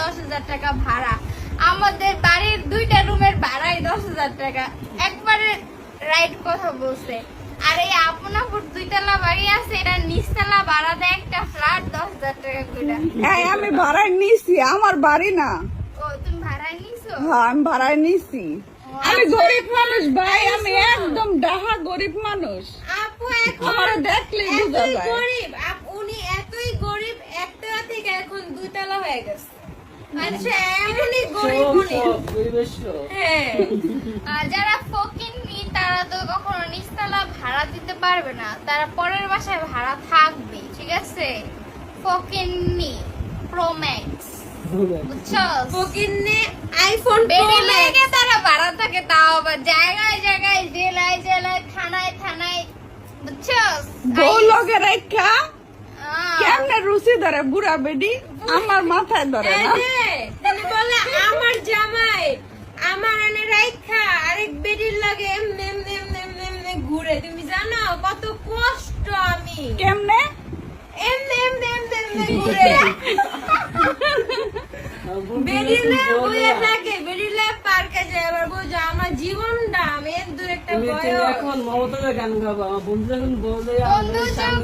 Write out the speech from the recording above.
দশ হাজার টাকা ভাড়া। আমাদের বাড়ির দুইটা রুমের ভাড়াই দশ হাজার টাকা। একবারে রাইট কথা বলছে। আর এই আপনাপুর দুইতলা বাড়ি আছে এটা নিচতলা ভাড়া দেয় একটা ফ্ল্যাট দশ হাজার টাকা করে। এই আমি ভাড়ায় নিছি আমার বাড়ি না। ও তুমি ভাড়ায় নিছো? হ্যাঁ আমি ভাড়ায় নিছি। আমি গরিব মানুষ ভাই আমি একদম ডাহা গরিব মানুষ। আপু এখন আমার দেখলে গরিব উনি এতই গরিব একতলা থেকে এখন দুইতলা হয়ে গেছে। আচ্ছা এমনই গরিব হ্যাঁ। আর যারা ফকিন্নি তারা তো কখনো নিচতলা ভাড়া দিতে পারবে না। তারা পরের বাসায় ভাড়া থাকবে ঠিক আছে? ফকিন্নি প্রোম্যাক্স বুঝছ? ফকিন্নে আইফোন বেডি তারা ভাড়া থাকে তাও আবার জায়গায় জায়গায় জেলায় জেলায় থানায় থানায়। বুঝছ? বউ লগে রেখা রুচি ধরে বুড়া বেডি আমার মাথায় ধরে না। তিনি বলে আমার জামাই আমার এনে রাইখা আরেক বেডির লাগে এমনি এমনি এমনি এমনি এমনি ঘুরে। তুমি জানো কত কষ্ট আমি। কেমনে? এমনি এমনি এমনি এমনি ঘুরে। বেরিলে বইয়ে থাকে বেরিলে পার্কে যায় আবার বুঝো আমার জীবনটা আমি দূর একটা তুমি তুমি বয়স। এখন মমতাজের গান গাবো আমার বন্ধু যখন বলে বন্ধু যখন